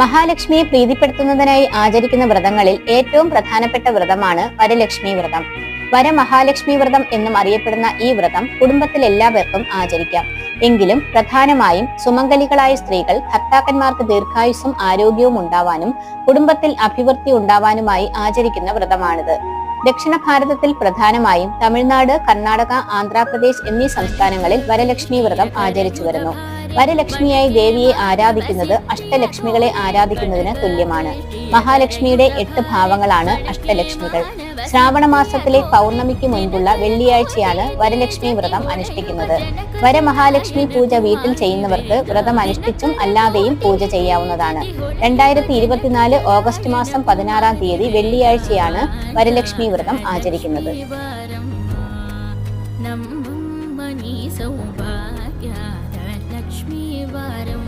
മഹാലക്ഷ്മിയെ പ്രീതിപ്പെടുത്തുന്നതിനായി ആചരിക്കുന്ന വ്രതങ്ങളിൽ ഏറ്റവും പ്രധാനപ്പെട്ട വ്രതമാണ് വരലക്ഷ്മി വ്രതം. വരമഹാലക്ഷ്മി വ്രതം എന്നും അറിയപ്പെടുന്ന ഈ വ്രതം കുടുംബത്തിൽ എല്ലാവർക്കും ആചരിക്കാം. എങ്കിലും പ്രധാനമായും സുമംഗലികളായ സ്ത്രീകൾ ഭർത്താക്കന്മാർക്ക് ദീർഘായുസ്സും ആരോഗ്യവും ഉണ്ടാവാനും കുടുംബത്തിൽ അഭിവൃദ്ധി ഉണ്ടാവാനുമായി ആചരിക്കുന്ന വ്രതമാണിത്. ദക്ഷിണ ഭാരതത്തിൽ പ്രധാനമായും തമിഴ്നാട് കർണാടക ആന്ധ്രാപ്രദേശ് എന്നീ സംസ്ഥാനങ്ങളിൽ വരലക്ഷ്മി വ്രതം ആചരിച്ചു വരുന്നു. വരലക്ഷ്മിയായി ദേവിയെ ആരാധിക്കുന്നത് അഷ്ടലക്ഷ്മികളെ ആരാധിക്കുന്നതിന് തുല്യമാണ്. മഹാലക്ഷ്മിയുടെ എട്ട് ഭാവങ്ങളാണ് അഷ്ടലക്ഷ്മികൾ. ശ്രാവണ മാസത്തിലെ പൗർണമിക്ക് മുൻപുള്ള വെള്ളിയാഴ്ചയാണ് വരലക്ഷ്മി വ്രതം അനുഷ്ഠിക്കുന്നത്. വരമഹാലക്ഷ്മി പൂജ വീട്ടിൽ ചെയ്യുന്നവർക്ക് വ്രതം അനുഷ്ഠിച്ചും അല്ലാതെയും പൂജ ചെയ്യാവുന്നതാണ്. രണ്ടായിരത്തി ഇരുപത്തിനാല് ഓഗസ്റ്റ് മാസം പതിനാറാം തീയതി വെള്ളിയാഴ്ചയാണ് വരലക്ഷ്മി വ്രതം ആചരിക്കുന്നത്. സൗഭാഗ്യ ലക്ഷ്മി വാരം